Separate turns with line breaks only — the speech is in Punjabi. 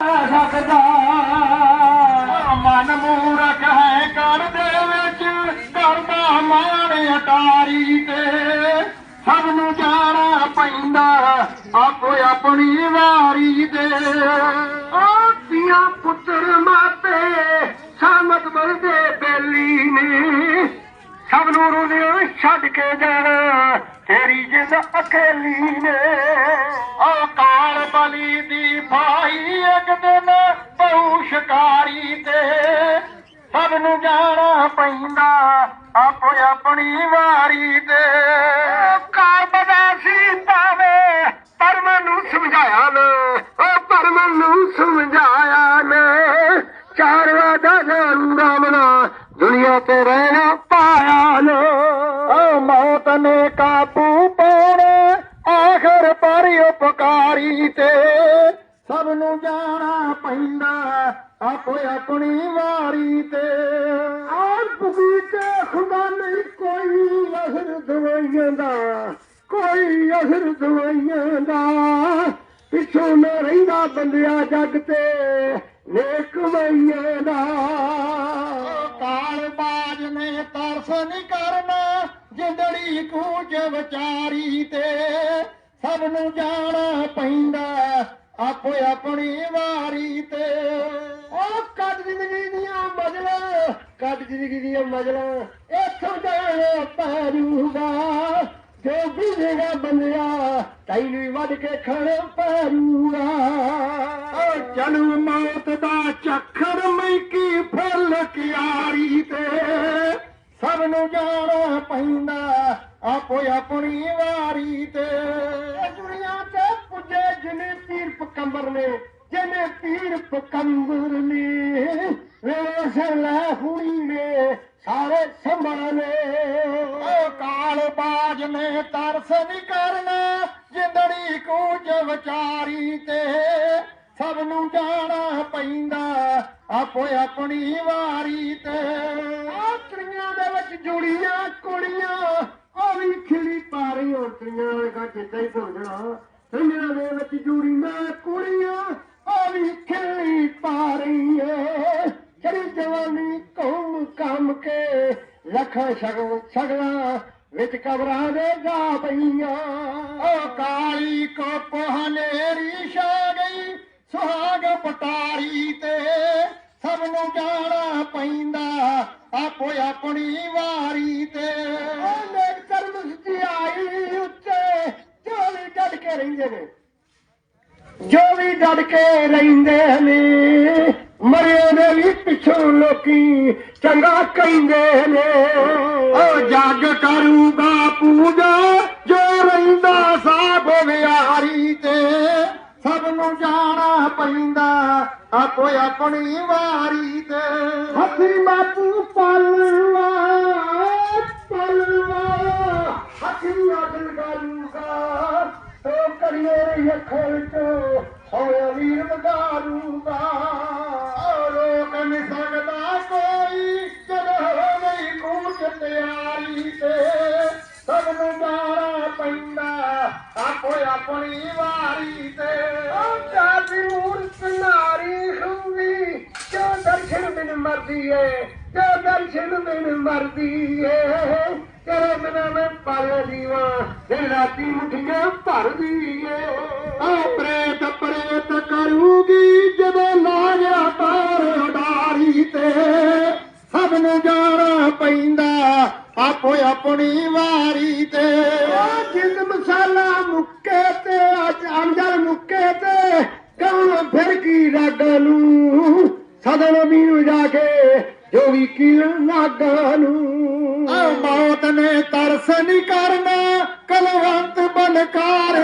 ਸਕਦਾ ਮਨ ਮੂਰਖ ਹੈ ਕਰ ਦੇ ਵਿੱਚ ਕਰਦਾ ਮਾਣ ਅਟਾਰੀ ਤੇ। ਸਭ ਨੂੰ ਜਾਣਾ ਪੈਂਦਾ ਆਪੋ ਆਪਣੀ ਵਾਰੀ ਤੇ। ਆਪੀਆਂ ਪੁੱਤਰ ਮਾਪੇ ਸਾਮਤ ਬਲਦੇ ਬੇਲੀ ਨੇ। ਸਭ ਨੂੰ ਰੁਲਿਓ ਛੱਡ ਕੇ ਜਾਣਾ ਜਿੰਦ ਅਕੇਲੀ ਨੇ ਕਾਲ ਬਲੀ ਦੀ ਭਾਈ ਇੱਕ ਦਿਨ ਬਹੁ ਸ਼ਿਕਾਰੀ ਤੇ। ਸਭ ਨੂੰ ਜਾਣਾ ਪੈਂਦਾ ਆਪੋ ਆਪਣੀ ਵਾਰੀ ਤੇ। ਕਾਲ ਬਦਾ ਸੀ ਪਾਵੇ ਪਰ ਮੈਨੂੰ ਸਮਝਾਇਆ ਨਾ। ਓ ਪਰ ਮੈਨੂੰ ਸਮਝਾਇਆ ਨਾ। ਚਾਰ ਵਾਦਾ ਰਾਮਣਾ ਦੁਨੀਆ ਤੇ ਰਹਿਣਾ ਪਾਇਆ ਨੇ। ਆਖਰ ਉਪਕਾਰੀ ਤੇ ਸਭ ਨੂੰ ਜਾਣਾ ਪੈਂਦਾ ਆਪੋ ਆਪਣੀ ਵਾਰੀ ਤੇ। ਆਪ ਬਗੀਚੇ ਖੁਦਾ ਨਹੀਂ, ਕੋਈ ਅਸਰ ਦਵਾਈਆਂ ਦਾ, ਕੋਈ ਅਸਰ ਦਵਾਈਆਂ ਦਾ। ਪਿੱਛੋਂ ਨਾ ਰਹਿੰਦਾ ਬੰਦਿਆ ਜੱਗ ਤੇ, ਨੇਕ ਮਈਆਂ ਦਾ। ਕਾਲ ਬਾਜ ਨੇ ਤਰਸ ਨਹੀਂ ਕਰਨਾ, ਜਿੰਦੜੀ ਕੂਚ ਵਿਚਾਰੀ ਤੇ। ਸਭ ਨੂੰ ਜਾਣਾ ਪੈਂਦਾ ਆਪੋ ਆਪਣੀ ਵਾਰੀ ਤੇ। ਉਹ ਕੱਢ ਜ਼ਿੰਦਗੀ ਦੀਆਂ ਮਜਲਾਂ ਕੱਢ ਜ਼ਿੰਦਗੀ ਦੀਆਂ ਮਜਲਾਂ ਇੱਥੋਂ ਜਾਣਾ ਪੈਰੂਗਾ ਜੋ ਬੁਝੇਗਾ ਬੰਦਿਆ ਤੈਨੂੰ ਵੱਢ ਕੇ ਖੜ ਪੈਰੂਗਾ ਓ ਜਨੂ ਮੌਤ ਦਾ ਚੱਖਰ ਮੈਂ ਕੀ ਫੁੱਲ ਕਿਆਰੀ ਤੇ। ਸਭ ਨੂੰ ਜਾਣਾ ਪੈਂਦਾ ਆਪੋ ਆਪਣੀ ਵਾਰੀ ਤੇ। ਦੁਨੀਆ ਤੇ ਪੁੱਜੇ ਜਿਨੇ ਪੀਰ ਪਕੰਬਰ ਨੇ ਜਿਨੇ ਪੀਰ ਪਕੰਬਰ ਨੇ। ਵੇਸ ਲੈ ਹੁਣੀ ਨੇ ਸਾਰੇ ਸੰਭਾਲੇ ਓ ਕਾਲ ਬਾਜ ਨੇ ਤਰਸ ਨਹੀਂ ਕਰਨਾ ਜਿੰਦੜੀ ਕੂਚ ਵਿਚਾਰੀ ਤੇ। ਸਭ ਨੂੰ ਜਾਣਾ ਪੈਂਦਾ ਆਪੋ ਆਪਣੀ ਵਾਰੀ ਤੇ। ਆਤਰੀਆਂ ਦੇ ਵਿੱਚ ਜੁੜੀਆਂ ਪਾਰੀ ਔਰਤੀਆਂ ਦਾ ਚੇਤਾ ਹੀ ਭੁੱਲ ਜਾਣਾ ਸਿੰਘਾਂ ਦੇ ਵਿੱਚ ਜੁੜੀਆਂ ਕੁੜੀਆਂ ਉਹ ਵੀ ਖਿੜੀ ਪਾਰੀ ਏ। ਜਿਹੜੀ ਜਵਾਨੀ ਕੌਮ ਕੰਮ ਕੇ ਲੱਖਾਂ ਸ਼ਗਲ ਸ਼ਗਲਾਂ ਵਿੱਚ ਕਬਰਾਂ ਦੇ ਜਾ ਪਈਆਂ। ਓ ਕਾਲੀ ਕੋਪ ਹਨੇਰੀ ਛਾ ਗਈ, ਸੁਹਾਗ ਪਟਾਰੀ ਤੇ ਸਭ ਨੂੰ ਜਾਣਾ ਪੈਂਦਾ। ਕੇ ਰਹਿੰਦੇ ਨੇ। ਜੋ ਵੀ ਡਟ ਕੇ ਰਹਿੰਦੇ ਨੇ ਮਰਿਓ ਦੇ ਵੀ ਪਿੱਛੋਂ ਲੋਕੀ ਚੰਗਾ ਕਹਿੰਦੇ ਨੇ। ਓ ਜੱਗ ਕਰੂਗਾ ਪੂਜਾ ਜੋ ਰਹਿੰਦਾ ਸਾਬ ਵਿਹਾਰੀ ਤੇ। ਸਭ ਨੂੰ ਜਾਣਾ ਪੈਂਦਾ ਆਪੋ ਆਪਣੀ ਵਾਰੀ ਤੇ। ਹੱਥੀ ਬਾਪੂ ਪਲਵਾ ਤਿਆਰੀ ਤੇ ਸਭ ਨੂੰ ਜਾਣਾ ਪੈਂਦਾ ਆਪੋ ਆਪਣੀ ਵਾਰੀ ਤੇ। ਓ ਜਾਤੀ ਮੂਰਤ ਹੁੰਦੀ, ਜੋ ਦਰਸ਼ਨ ਬਿਨ ਮਰਦੀ ਏ ਜੋ ਦਰਸ਼ਨ ਬਿਨ ਮਰਦੀ ਏ ਤੇਰੇ ਬਿਨਾ ਮੈਂ ਪਲ ਜੀਵਾਂ ਦਿਨ ਰਾਤੀ ਮੁਠੀਆਂ ਭਰਦੀ। ਆਪਣੀ ਵਾਰੀ ਤੇ। ਜਿੰਦ ਮਸਾਲਾ ਮੁੱਕੇ ਤੇ ਅੱਜ ਅੰਜਲ ਮੁੱਕੇ ਤੇ। ਕੌਣ ਫਿਰ ਕੀ ਰੱਗ ਨੂੰ? ਸਦਨ ਵੀ ਨੂੰ ਜਾ ਕੇ ਜੋ ਵੀ ਕੀਲ ਨਾਗਾ ਨੂੰ। ਆ ਮੌਤ ਨੇ ਤਰਸ ਨਹੀਂ ਕਰਨਾ ਕਲਵੰਤ ਬਲਕਾਰ